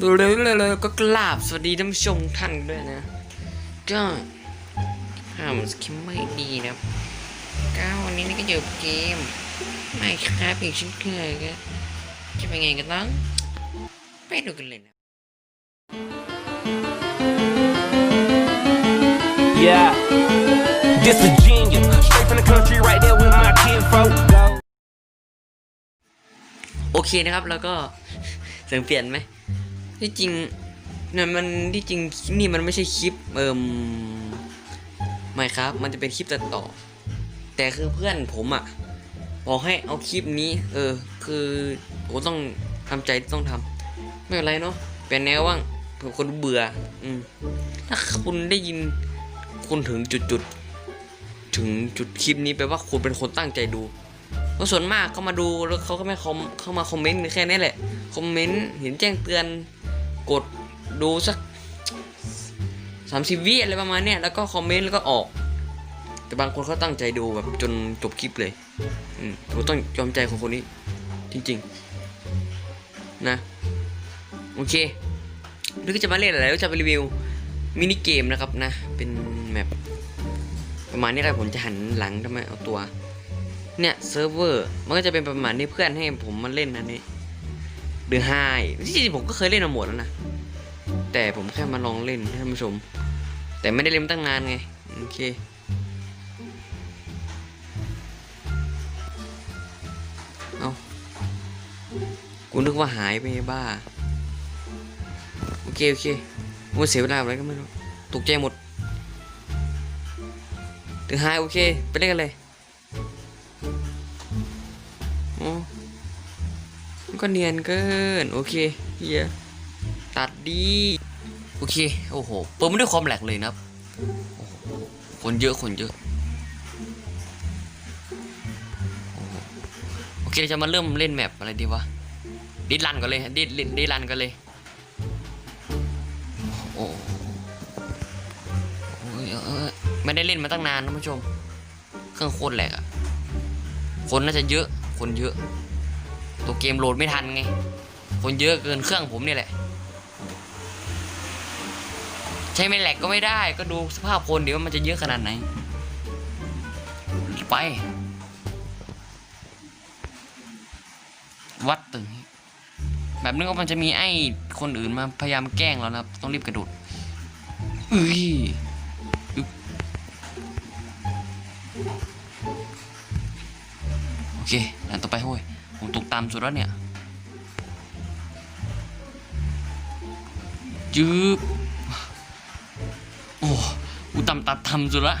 ดูเลยเลยเลยก็กราบสวัสดีท่านผู้ชมท่านด้วยนะ ก็ห้ามสคิมไม่ดีนะครับก็วันนี้นี่ก็อยู่เกมไม่ครับอีกเช่นเคยก็จะเป็นไงกันต้องไปดูกันเลยนะ Yeah, this a genius. Straight from the country, right there with my kinfolk. โอเคนะครับ แล้วก็เสียงเปลี่ยนไหมที่จริงเนี่ยมันที่จริงนี่มันไม่ใช่คลิปเอิมไม่ครับ มันจะเป็นคลิปตัดต่อ แต่คือเพื่อนผมอะบอกให้เอาคลิปนี้ เออ คือผมต้องทำใจที่ต้องทำไม่เป็นไรเนาะเป็นแนวว่างเผื่อคนเบื่อ อืมถ้าคุณได้ยินคุณถึงจุดจุดถึงจุดคลิปนี้แปลว่าคุณเป็นคนตั้งใจดู เพราะส่วนมากเขามาดูแล้วเขาก็ไม่คอมเข้ามาคอมเมนต์แค่นี้แหละคอมเมนต์เห็นแจ้งเตือนกดดูสักสามสิบวิอะไรประมาณเนี้ยแล้วก็คอมเมนต์แล้วก็ออก แต่บางคนเขาตั้งใจดูแบบจนจบคลิปเลยอืมผมต้องยอมใจของคนนี้ จริง ๆ นะ โอเคนี่ก็จะมาเล่นอะไรก็จะไปรีวิวมินิเกมนะครับนะ เป็นแมปประมาณนี้แหละผมจะหันหลังทำไมเอาตัว เนี่ยเซิร์ฟเวอร์มันก็จะเป็นประมาณนี้เพื่อนให้ผมมาเล่นอันนี้เดือไฮที่จริงผมก็เคยเล่นมาหมดแล้วนะแต่ผมแค่มาลองเล่นท่านผู้ชม แต่ไม่ได้เล่นตั้งนานไงโอเคเอากูนึกว่าหายไปบ้าโอเคโอเคมันเสียเวลาอะไรก็ไม่รู้ตกใจหมดเดือไฮโอเค ไปเล่นกันเลย ก็เนียนเกิน โอเคเฮียตัดดี โอเค โอ้โห เปิดมาด้วยความแหลกเลยนะครับโอ้โหคนเยอะ คนเยอะ โอเค จะมาเริ่มเล่นแมปอะไรดีวะ ดิดรันก่อนเลยดิดดิดดิดรันก่อนเลย โอ้โหโอ้ยไม่ได้เล่นมาตั้งนานนะผู้ชม เครื่องโคตรแหลกอะคนน่าจะเยอะ คนเยอะ ตัวเกมโหลดไม่ทันไง คนเยอะเกินเครื่องผมนี่แหละ ใช้ไม่แหลกก็ไม่ได้ก็ดูสภาพคนเดี๋ยวมันจะเยอะขนาดไหน ไป วัดตึงแบบนึกว่ามันจะมีไอ้คนอื่นมาพยายามแกล้งเรานะครับ ต้องรีบกระโดดอุ้ยโอเคด่านต่อไปห้ย ตามสุดแล้วเนี่ยจืบโอ้กูต่ำตัดทำสุดละ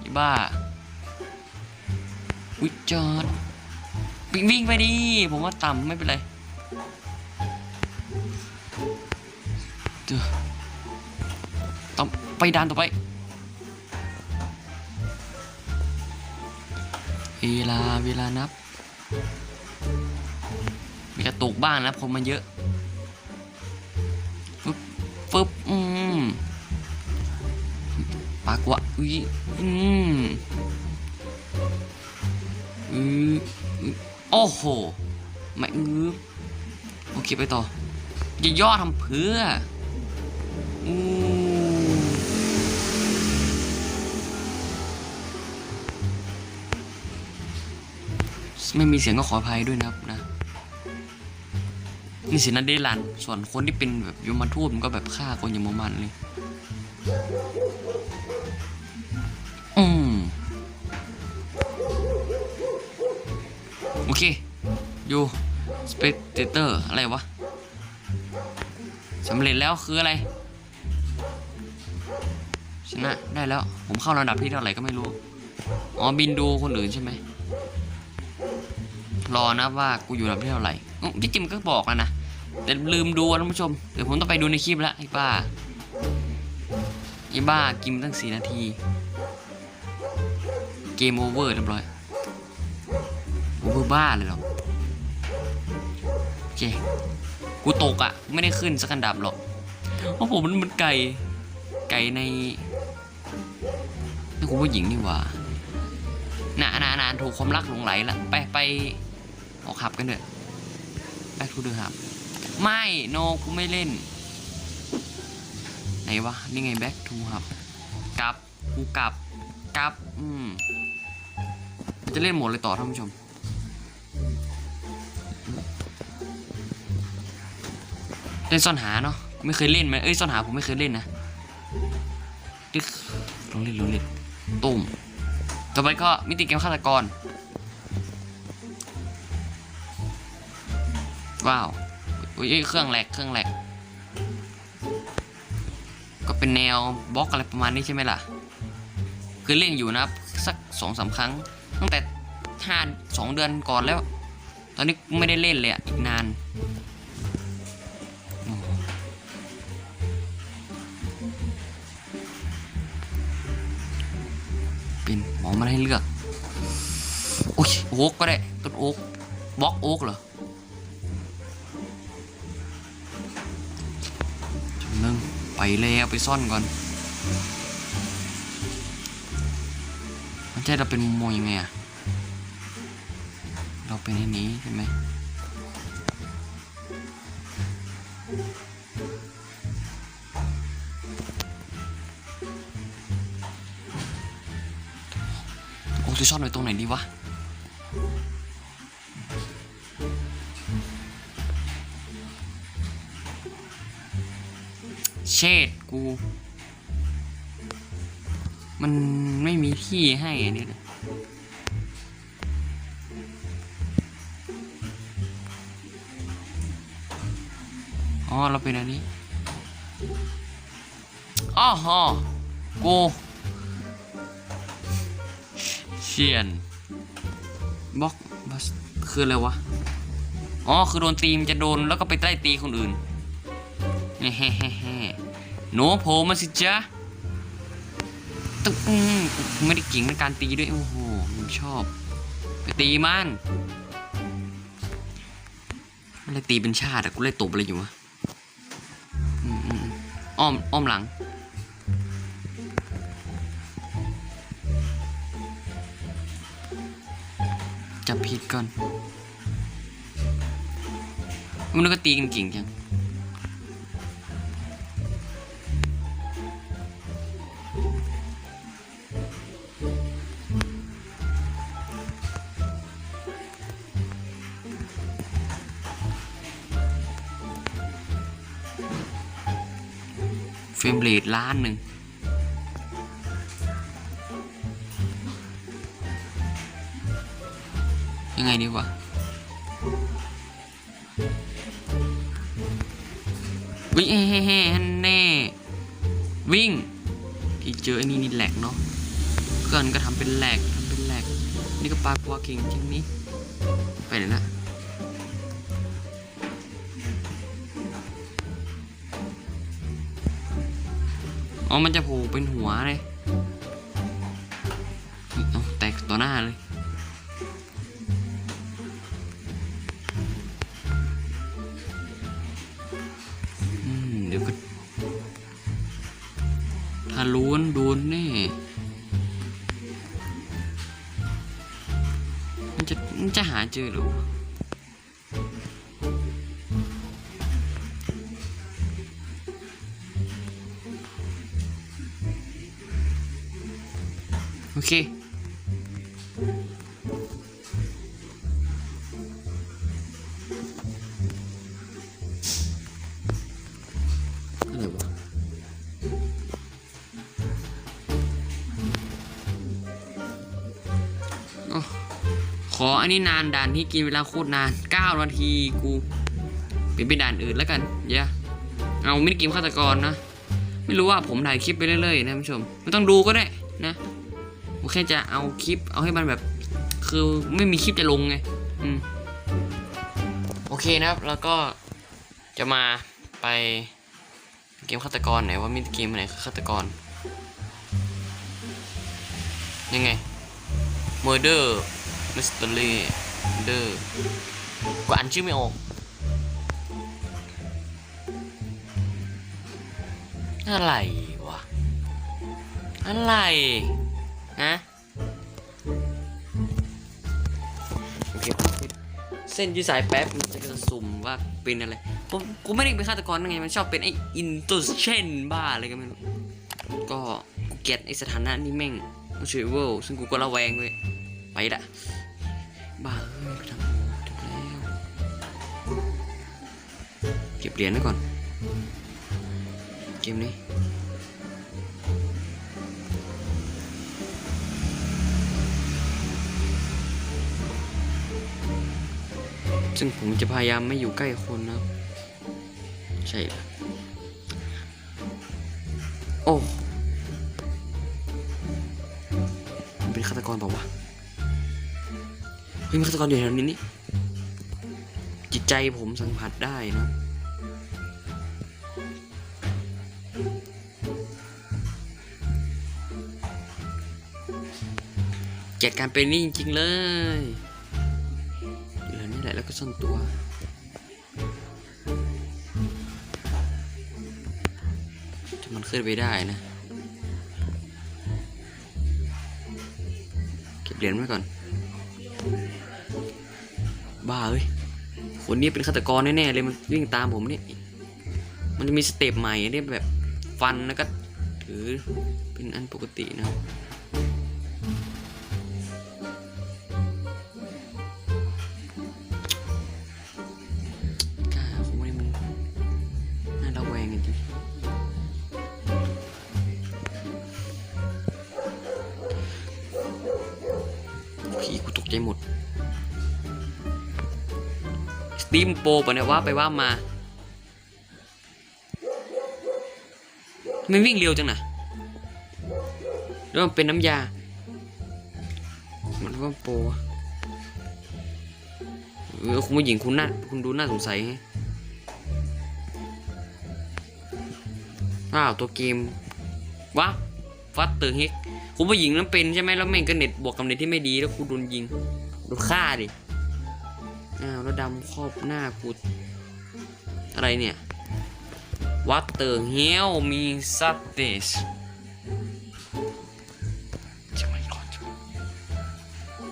ไอ้บ้าวิจอดวิ่งวิ่งไปดิ ผมว่าต่ำไม่เป็นไรเต้องไปด่านต่อไป เวลาเวลานับ กระตุกบ้างนะคนมันเยอะฟึบฟึบอืมปากวะอุ้ยอืมอือโอ้โหไม่งือโอเคไปต่อจะย่อทำเพื่ออืมไม่มีเสียงก็ขออภัยด้วยนะครับนะ นี่สินะเดลันส่วนคนที่เป็นแบบยมทูตมันก็แบบฆ่าคนอย่างโมมันเลย อืมโอเค อยู่สเปกเตอร์อะไรวะสำเร็จแล้วคืออะไร ชนะได้แล้ว ผมเข้าระดับที่เท่าไหร่ก็ไม่รู้ อ๋อ บินดูคนอื่นใช่ไหมรอนะว่ากูอยู่ลำที่เท่าไหร่พี่จริงมันก็บอกแล้วนะ แต่ลืมดูอะท่านผู้ชม เดี๋ยวผมต้องไปดูในคลิปแล้วไอ้บ้าไอ้บ้ากินตั้งสี่นาที เกมโอเวอร์เรียบร้อยโอเวอร์บ้าเลยหรอโอเคกูตกอะไม่ได้ขึ้นสักอันดับหรอกเพราะผมมันมันไก่ไก่ในนี่กูผู้หญิงนี่หว่าน่านานานถูกความรักหลงไหลละไปไปออกขับกันเถอะ back to the hub ไม่ no กูไม่เล่น ไหนวะ นี่ไง back to hub กลับกูกลับกลับ อืมจะเล่นหมดเลยต่อท่านผู้ชม เล่นซ่อนหาเนาะไม่เคยเล่นไหมเอ้ยซ่อนหาผมไม่เคยเล่นนะดึกลองเล่นลองเล่นตุ้มต่อไปก็มิติเกมฆาตกร ว้าว อุ้ยเครื่องแหลกเครื่องแหลก ก็เป็นแนวบล็อกอะไรประมาณนี้ใช่ไหมล่ะ คือเล่นอยู่นะครับ สักสองสามครั้ง ตั้งแต่ห้าสองเดือนก่อนแล้ว ตอนนี้ไม่ได้เล่นเลยอ,อีกนานเป็นหมอมาให้เลือก โอ้ยโอ๊กก็ได้ต้นโอ๊กบล็อกโอ๊กเหรอ นึงไปแล้วไปซ่อนก่อน มันจะให้เราเป็นมุมมองยังไงอะเราเป็นอันนี้ใช่ไหมโอ้จะซ่อนไว้ตรงไหนดีวะ เชดกู มันไม่มีที่ให้อันนี้เลยอ๋อ เราเป็นอันนี้อ๋อฮะกูเชียนบล็อกบัสคืออะไรวะ อ๋อ คือโดนตีมนจะโดนแล้วก็ไปไล่ตีคนอื่นเฮ้เฮ้เฮ้เฮ้ หนูโผล่มาสิจ๊ะตึ๊กไม่ได้เก่งในการตีด้วย โอ้โหผมชอบ ไปตีมันอะไรตีเป็นชาติอะกูเลยตบอะไรอยู่วะอ้อมอ้อมหลังจับผิดก่อนมันก็ตีกันเก่งจัง เฟรมเรทล้านหนึ่งยังไงดีวะวิ่งเฮ้เฮ้ฮันแน่ วิ่ง ที่เจอไอ้นี่นี่แหลกเนาะเพื่อนก็ทำเป็นแหลกทำเป็นแหลก นี่ก็ปลากลัวเก่งจริงนี่ไปไหนนะ อ๋อ มันจะโผล่เป็นหัวเลยเอาแตกต่อหน้าเลย เดี๋ยวก็ ถ้าล้วนโดนแน่มันจะมันจะหาเจอหรือ ขออันนี้นานด่านที่กินเวลาโคตรนาน9นาทีกูเป็นไปด่านอื่นแล้วกันเย่าเอาไมินิเกมฆาตกรนะ ไม่รู้ว่าผมถ่ายคลิปไปเรื่อยๆนะท่านผู้ชมไม่ต้องดูก็ได้นะผมแค่จะเอาคลิป เอาให้มันแบบ คือไม่มีคลิปจะลงไงอืมโอเคนะครับแล้วก็จะมาไปเกมฆาตกรไหนว่ามินิเกมไหนคือฆาตกรยังไง Murder Mystery Murder กูอ่านชื่อไม่ออกอะไรวะ อะไรนะโอเคเส้นยืดสายแป๊บมันจะกระสุ่มว่าเป็นอะไร ผมกูไม่ได้เป็นฆาตกรนะไง มันชอบเป็นไอ้อินโตเชนบ้าอะไรก็ไม่รู้ ก็กูเกลียดไอ้สถานะนี่แม่งไม่ช่วยเวลซึ่งกูก็ระแวงเลยไปละ บ้าเอ้ยไปทำจบแล้ว เก็บเหรียญไว้ก่อน เกมนี้ซึ่งผมจะพยายามไม่อยู่ใกล้คนนะ ใช่ละโอ้มันเป็นฆาตกรเปล่าวะ เฮ้ยมีฆาตกรอยู่แถวนี้นี่จิตใจผมสัมผัสได้นะเกลียดการเป็นนี่จริง ๆ เลยอยู่แถวนี้แหละแล้วก็ซ่อนตัวถ้ามันขึ้นไปได้นะ เก็บเหรียญไว้ก่อน บ้าเอ้ยคนนี้เป็นฆาตกรแน่ๆเลยมันวิ่งตามผมเนี่ยมันจะมีสเต็ปใหม่เนี่ยแบบฟันแล้วก็ถือเป็นอันปกตินะครับกล้าคงไม่ได้มันน่าระแวงจริงพี่กูตกใจหมด ตีมโปรปะเนี่ยว่าไปว่ามามันวิ่งเร็วจังนะหรือว่ามันเป็นน้ำยา มันว่าโปรเออคุณผู้หญิงคุณน่าคุณดูน่าสงสัยไงว้าวตัวเกมว้าวฟัตเตอร์เฮกคุณผู้หญิงนั้นเป็นใช่ไหมแล้วแม่งก็เน็ตบวกกับเน็ตที่ไม่ดีแล้วกูโดนยิงโดนฆ่าดิ อ้าวแล้วดำครอบหน้ากูอะไรเนี่ยวัตเตอร์เฮลมีซัตเตสจะไม่รอด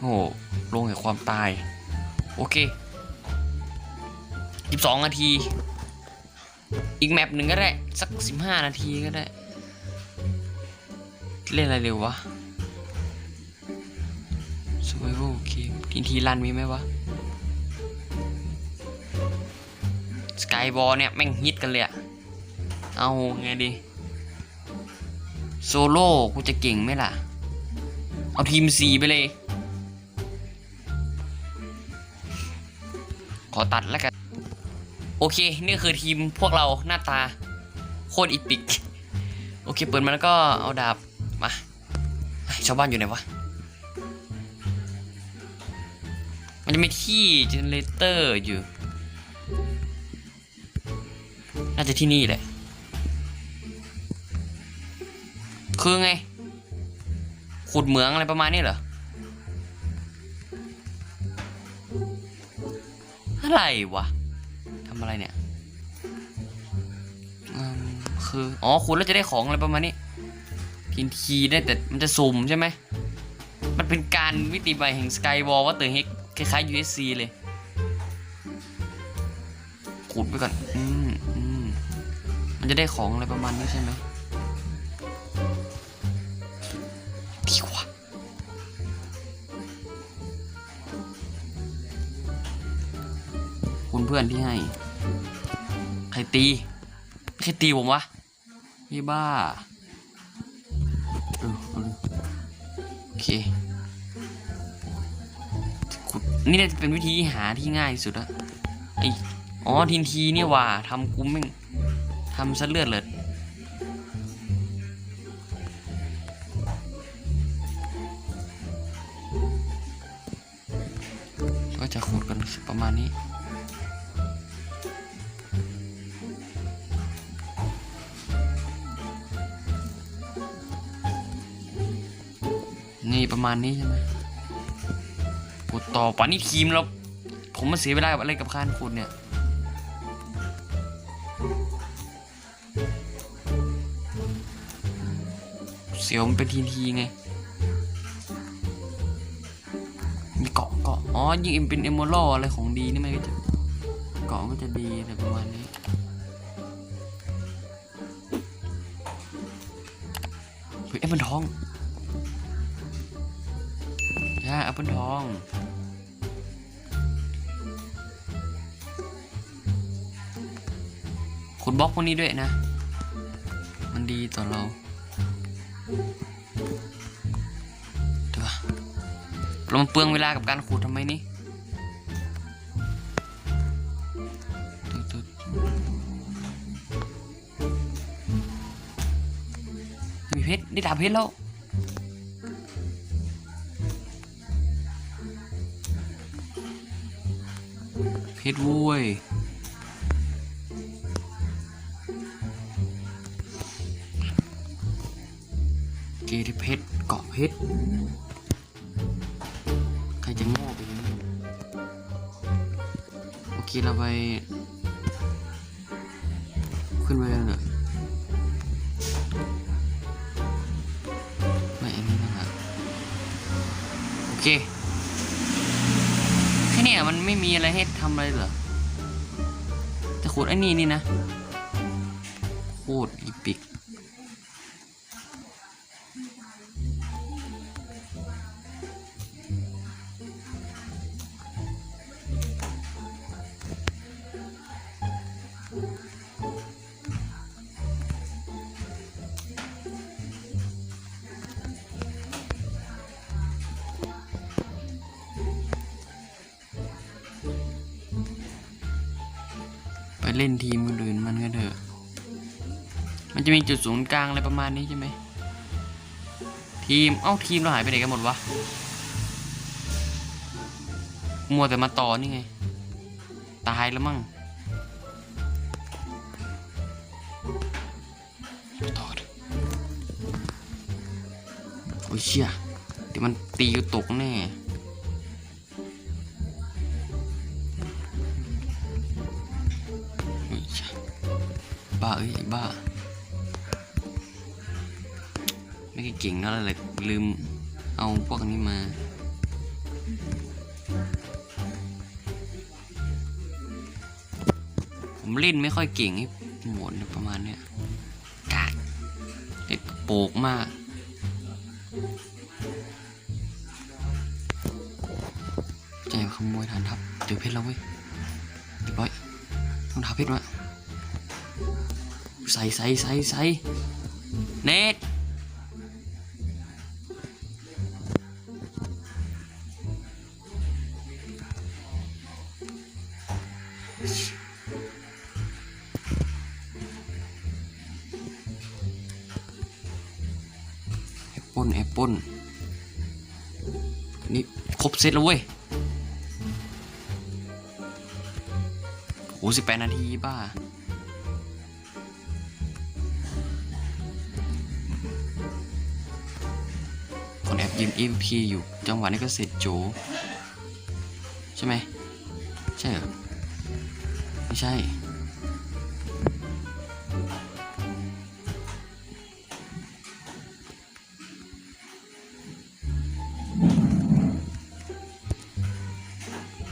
โอ้โลงแห่งความตาย โอเคสิบสองนาที อีกแมปหนึ่งก็ได้ สักสิบห้านาทีก็ได้ เล่นอะไรเร็ววะ survival game ทีทีรันมีไหมวะ Skyball เนี่ยแม่งฮิตกันเลยอะเอาไงดี โซโล่กูจะเก่งไหมล่ะ เอาทีม C ไปเลย ขอตัดแล้วกัน โอเค นี่คือทีมพวกเราหน้าตา โคตรอีปิก โอเค เปิดมาแล้วก็เอาดาบ มา ชาวบ้านอยู่ไหนวะมันจะมีที่เจเนเรเตอร์อยู่ น่าจะที่นี่แหละ คือไง ขุดเหมืองอะไรประมาณนี้เหรอ อะไรวะทำอะไรเนี่ยคือ อ๋อคุณแล้วจะได้ของอะไรประมาณนี้ กินทีได้แต่มันจะสุ่มใช่ไหม มันเป็นการวิติใหม่แห่งสกายวอลว่าเตอร์เฮกคล้ายๆ USC เลย ขุดไปก่อน อืมอืมมันจะได้ของอะไรประมาณนี้ใช่ไหมดีกว่าคุณเพื่อนที่ให้ ใครตีใครตีผมวะพี่บ้าโอเคนี่น่าจะเป็นวิธีหาที่ง่ายที่สุดละไอ อ๋อทินทีเนี่ยว่าทำกุ้มม่งทำซะเลือดเลยก็จะขุดกันประมาณนี้นี่ประมาณนี้ใช่ไหมขุดต่อป่านนี้ทีมเรา ผมมาเสียเวลากับอะไรกับคานขุดเนี่ย เสียวมันเป็นทีทีไง มีเกาะเกาะอ๋อ ยิงเป็นเอมโมลอะไรของดีนี่มันก็จะเกาะก็จะดีอะไรประมาณนี้เฮ้ยแอปเปิลทอง ใช่แอปเปิลทอง ขุดบล็อกพวกนี้ด้วยนะ มันดีต่อเราเดี๋ยวเรามาเปลืองเวลากับการขุดทำไมนี่ตึ๊ดมีเพชรได้ดาบเพชรแล้วเพชรโว้ย เพชรเกาะเพชรใครจะโง่ไปนี้โอเคเราไป ขึ้นไปเลยเหรอไม่อันนี้นะครับโอเคแค่นี้มันไม่มีอะไรให้ทำอะไรเหรอจะขุดไอ้นี่นี่นะโค เล่นทีมคนอื่นมันก็เถอะ มันจะมีจุดศูนย์กลางอะไรประมาณนี้ใช่ไหม ทีม เอ้าทีมเราหายไปไหนกันหมดวะ มัวแต่มาต่อนี่ไง ตายแล้วมั่งต่อดโอ้ยเชี่ยเดี๋ยวมันตีกูตกแน่ บ้า ไม่เก่งนั่นเลยลืมเอาพวกนี้มาผมเล่นไม่ค่อยเก่งไอ้หมดประมาณเนี้ยกากเล็กโปกมาก ใจขโมยฐานทัพเจอเพชรแล้วเว้ยเรียบร้อยต้องทาเพชรวะ ใส่ใส่ใส่ใส่เน็ตแอปเปิ้ลแอปเปิ้ลนี่ครบเซตแล้วเว้ยโอ้สิบแปดนาทีบ้า ยืม EVP อยู่จังหวะนี้ก็เสร็จโจใช่ไหมใช่เหรอไม่ใช่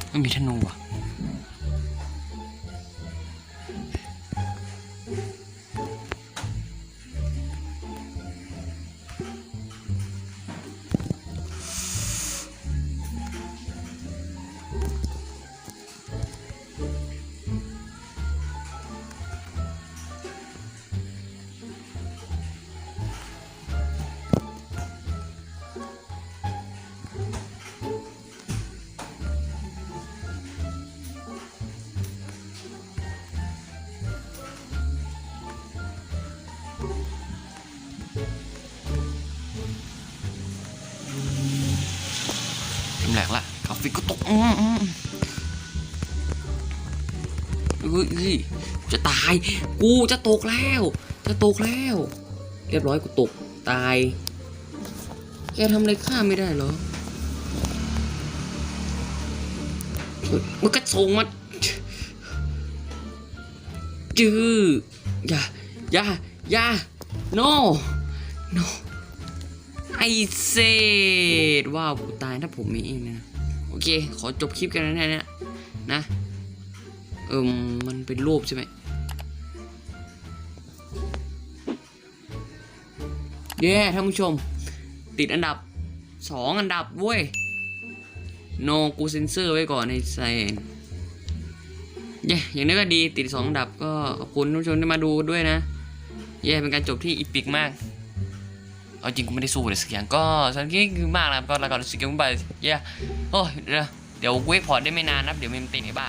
ไม่มีธนูอะ อืมอืมเฮ้ยจะตาย กูจะตกแล้ว จะตกแล้ว เรียบร้อยกูตกตาย แกทำอะไรข้าไม่ได้เหรอเฮ้ยมันก็ส่งมาจื้ออย่าอย่าอย่า no no ไอเซดว้าวกูตายถ้าผมมีเองนะ โอเค ขอจบคลิปกันแค่นี้นะเอิมมันเป็นรูปใช่ไหมเย้ท่านผู้ชม ติดอันดับสองอันดับเว้ยโนกูเซนเซอร์ไว้ก่อนในไซนเย้อย่างนี้ก็ดีติดสองอันดับก็ขอบคุณท่านผู้ชมที่มาดูด้วยนะ เย้เป็นการจบที่อีพิกมาก เอาจริงกูไม่ได้สู้เลยสักอย่างก็สักนี้คือมากนะครับก็แล้วก็รู้สึกยังไม่ไปเย้โอ้ยเดี๋ยวเดี๋ยวเวกพอร์ตได้ไม่นานนะเดี๋ยวเมมติดไอ้บ้า